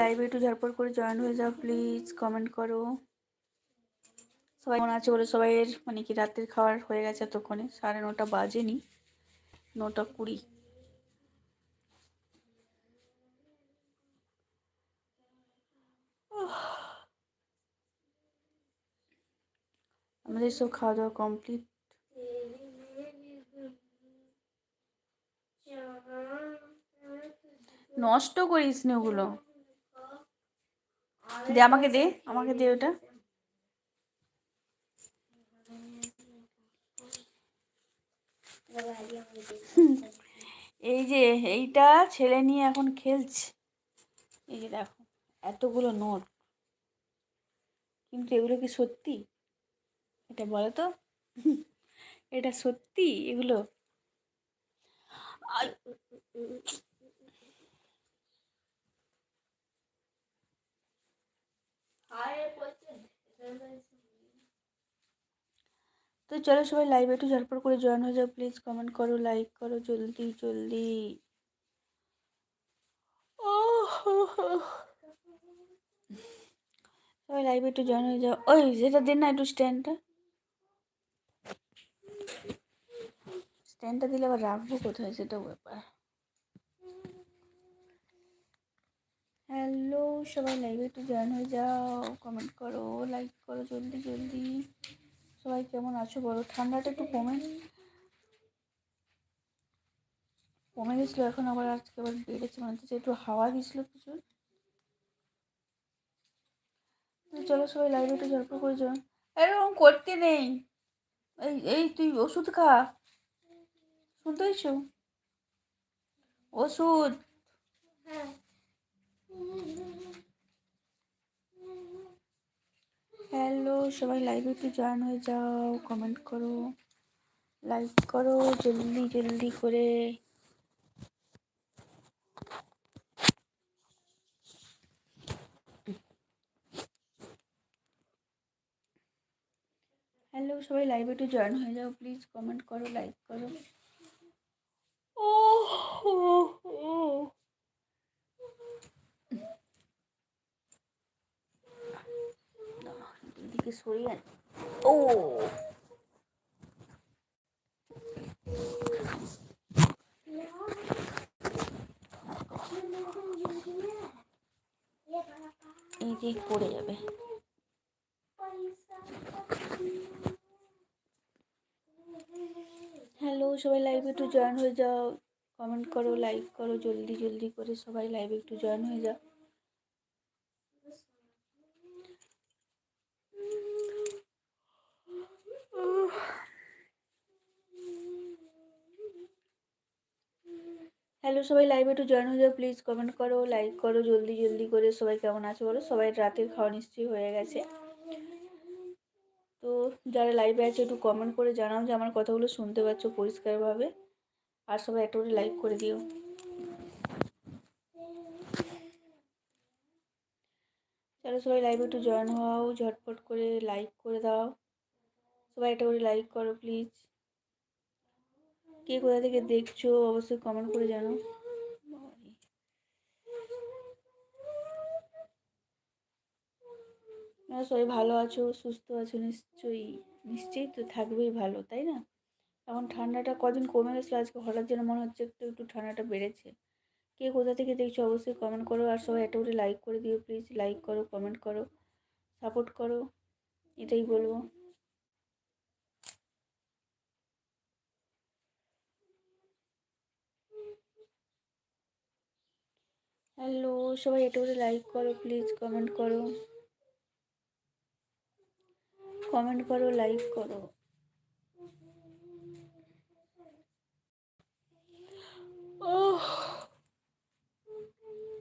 লাইভে একটু ঝটপট করে জয়েন হয়ে যাও প্লিজ কমেন্ট করো। সবাই মনে আছে বলে? সবাইয়ের মানে কি রাতের খাবার হয়ে গেছে এতক্ষণে? সাড়ে নটা বাজেনি, নটা কুড়ি। আমাদের সব খাওয়া দাওয়া কমপ্লিট নষ্ট করিস নি ওগুলো। দে, আমাকে দে আমাকে দে ওটা। এই যে, এইটা ছেলে নিয়ে এখন খেলছে। এই যে দেখো, এতগুলো নোট। কিন্তু এগুলো কি সত্যি? এটা বলো তো। এটা সত্যি এগুলো? আর তো চলো সবাই লাইভে একটু ঝটপট করে জয়েন হয়ে যাও প্লিজ কমেন্ট করো লাইক করো, জলদি জলদি। ও সবাই লাইভে একটু জয়েন হয়ে যাও। ওই, যেটা দিন না একটু স্ট্যান্ডটা স্ট্যান্ডটা দিলে আবার রাখব কোথায়, সেটাও ব্যাপার। হ্যালো, সবাই লাইভে একটু জয়েন হয়ে যাও। কমেন্ট করো লাইক করো জলদি জলদি। সবাই কেমন আছো বলো? ঠান্ডাটা একটু কমে কমে গেছিল, এখন আবার আজকে আবার বেড়েছে, মনে একটু হাওয়া দিয়েছিলো প্রচুর। চলো সবাই লাইভে একটু জল্প করে যাও। এরকম করতে নেই। এই এই তুই ওষুধ খা। শুনতে ওষুধ। হ্যালো সবাই লাইভে একটু জয়েন হয়ে যাও কমেন্ট করো লাইক করো, জলদি জলদি করে। হ্যালো সবাই লাইভে একটু জয়েন হয়ে যাও প্লিজ কমেন্ট করো লাইক করো। ও ও এদিকে সরিয়ে ও। এই দিক পড়ে যাবে। হ্যালো সবাই লাইভে একটু জয়েন হয়ে যাও। কমেন্ট করো লাইক করো, জলদি জলদি করে সবাই লাইভে একটু জয়েন হয়ে যাও। হ্যালো সবাই লাইভে একটু জয়েন হয়ে যাও প্লিজ কমেন্ট করো লাইক করো, জলদি জলদি করে সবাই কেমন আছে বলো? সবাই রাতের খাওয়া নিশ্চয়ই হয়ে গেছে। তো যারা লাইভে আছে একটু কমেন্ট করে জানাও যে আমার কথাগুলো শুনতে পাচ্ছ পরিষ্কারভাবে। আর সবাই একটা করে লাইক করে দিও। চলো সবাই লাইভে একটু জয়েন হও, ঝটপট করে লাইক করে দাও। সবাই একটা করে লাইক করো প্লিজ কে কোথা থেকে দেখছ, অবশ্যই কমেন্ট করে জানো সবাই ভালো আছো, সুস্থ আছো, নিশ্চয়ই নিশ্চয়ই তো থাকবেই ভালো, তাই না? এখন ঠান্ডাটা কদিন কমে গেছিল, আজকে হঠাৎ যেন মনে হচ্ছে একটু একটু ঠান্ডাটা বেড়েছে। কে কোথা থেকে দেখছ, অবশ্যই কমেন্ট করো, আর সবাই একটা করে লাইক করে দিও প্লিজ লাইক করো কমেন্ট করো সাপোর্ট করো, এটাই বলব। হ্যালো, সবাই এটা করে লাইক করো প্লিজ কমেন্ট করো। কমেন্ট করো লাইক করো। ও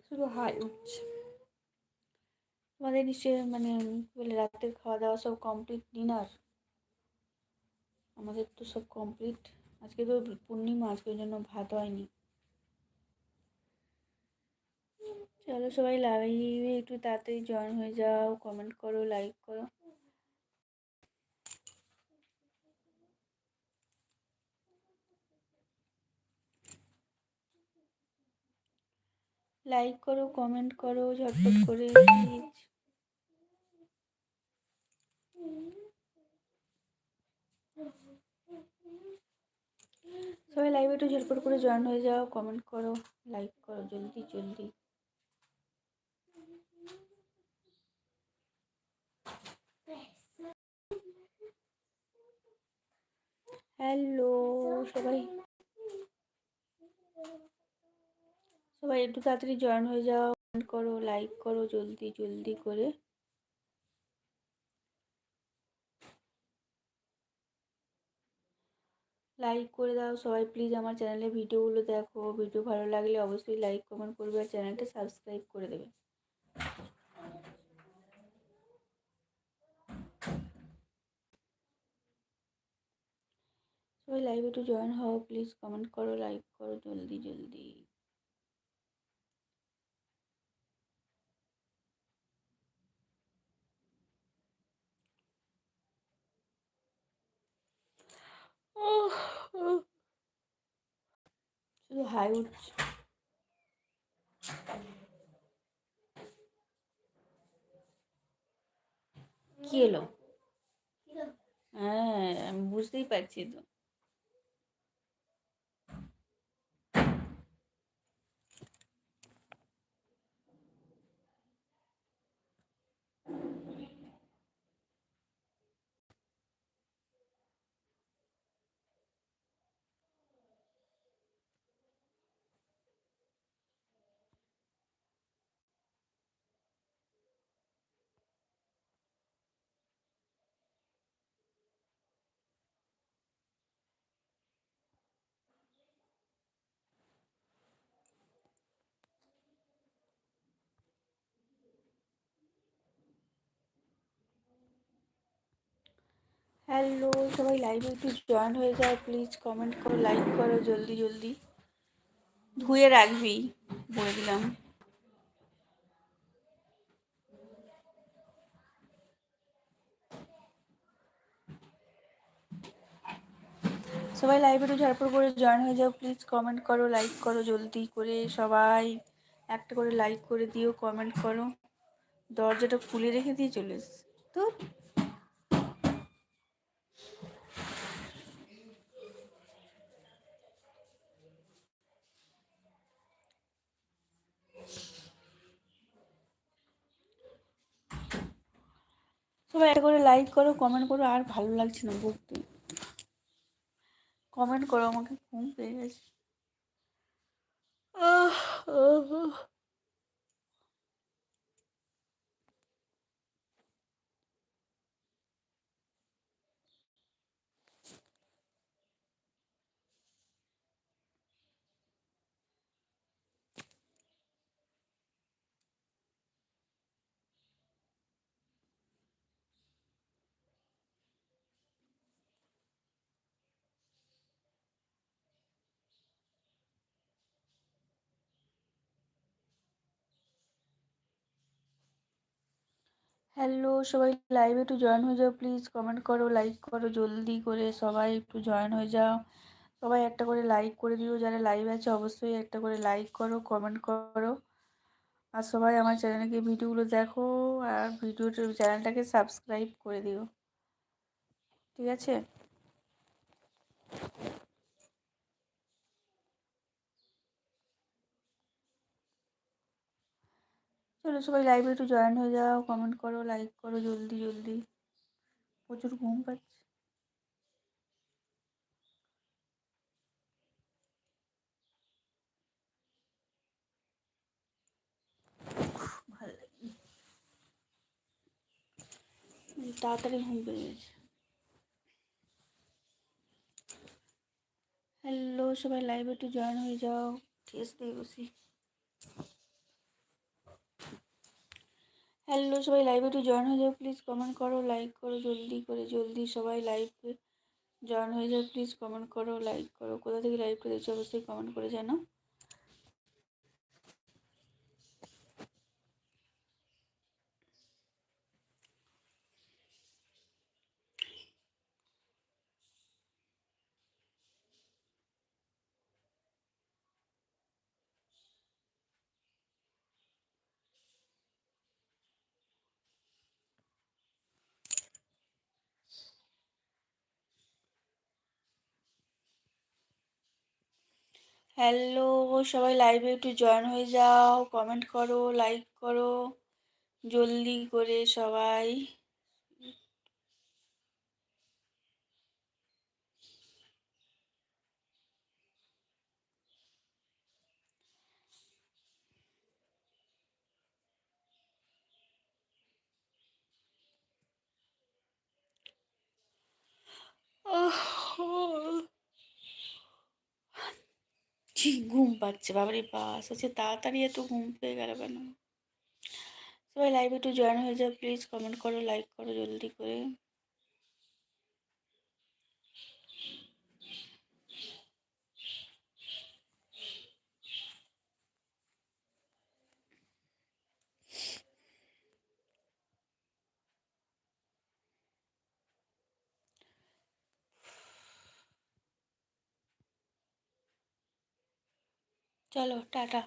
শুধু হাই উঠছে। তোমাদের নিশ্চয়ই মানে বলে রাতের খাওয়া দাওয়া সব কমপ্লিট ডিনার আমাদের তো সব কমপ্লিট আজকে তো পূর্ণিমা, আজকের জন্য ভাত হয়নি। চলো সবাই লাইভে একটু তাড়াতাড়ি জয়েন হয়ে যাও কমেন্ট করো লাইক করো। লাইক করো কমেন্ট করো, ঝটপট করে সবাই লাইভে একটু ঝটপট করে জয়েন হয়ে যাও কমেন্ট করো লাইক করো, জলদি জলদি। হ্যালো, সবাই। সবাই একটু তাড়াতাড়ি জয়েন হয়ে যাও। কমেন্ট করো লাইক করো, জলদি জলদি করে। লাইক করে দাও সবাই প্লিজ আমার চ্যানেলে ভিডিওগুলো দেখো। ভিডিও ভালো লাগলে অবশ্যই লাইক কমেন্ট করবে আর চ্যানেলটা সাবস্ক্রাইব করে দেবে। সবাই লাইভে একটু জয়েন হও প্লিজ কমেন্ট করো লাইক করো জলদি জলদি। শুধু হাই উঠছে। কি এলো? হ্যাঁ আমি বুঝতেই পারছি তো। হ্যালো সবাই লাইভে একটু জয়েন হয়ে যাও প্লিজ কমেন্ট করো লাইক করো, জলদি জলদি। ধুয়ে রাখবি, বলে দিলাম। সবাই লাইভে একটু ঝাড়পড় করে জয়েন হয়ে যাও প্লিজ কমেন্ট করো লাইক করো, জলদি করে সবাই একটা করে লাইক করে দিও কমেন্ট করো। দরজাটা খুলে রেখে দিয়ে চলে এসছি। তো সবাই একটা করে লাইক করো কমেন্ট করো, আর ভালো লাগছে না বলতে। কমেন্ট করো, আমাকে ঘুম পেয়ে গেছে। হ্যালো সবাই লাইভে একটু জয়েন হয়ে যাও প্লিজ কমেন্ট করো লাইক করো, জলদি করে সবাই একটু জয়েন হয়ে যাও। সবাই একটা করে লাইক করে দিও, যারা লাইভ আছে অবশ্যই একটা করে লাইক করো কমেন্ট করো। আর সবাই আমার চ্যানেলকে ভিডিওগুলো দেখো, আর ভিডিওটা চ্যানেলটাকে সাবস্ক্রাইব করে দিও। ঠিক আছে? চলো সবাই লাইভে একটু জয়েন হয়ে যাও কমেন্ট করো লাইক করো, জলদি জলদি। প্রচুর ঘুম পাচ্ছে। তাড়াতাড়ি ঘুম পেয়ে গেছে। হ্যালো সবাই লাইভে একটু জয়েন হয়ে যাও। টেস্ট দিয়ে বসি। হ্যালো সবাই লাইভে একটু জয়েন হয়ে যাও প্লিজ কমেন্ট করো লাইক করো, জলদি করে, জলদি সবাই লাইভে জয়েন হয়ে যাও প্লিজ কমেন্ট করো লাইক করো। কোথা থেকে লাইভটা দেখছ, অবশ্যই কমেন্ট করে জানো হ্যালো সবাই লাইভে একটু জয়েন হয়ে যাও কমেন্ট করো লাইক করো জলদি করে সবাই। কি ঘুম পাচ্ছে। বাবারে বাস হচ্ছে তাড়াতাড়ি এত ঘুম পেয়ে গেল কেন? সবাই লাইভে একটু জয়েন হয়ে যাও প্লিজ কমেন্ট করো লাইক করো, জলদি করে। চলো টাটা।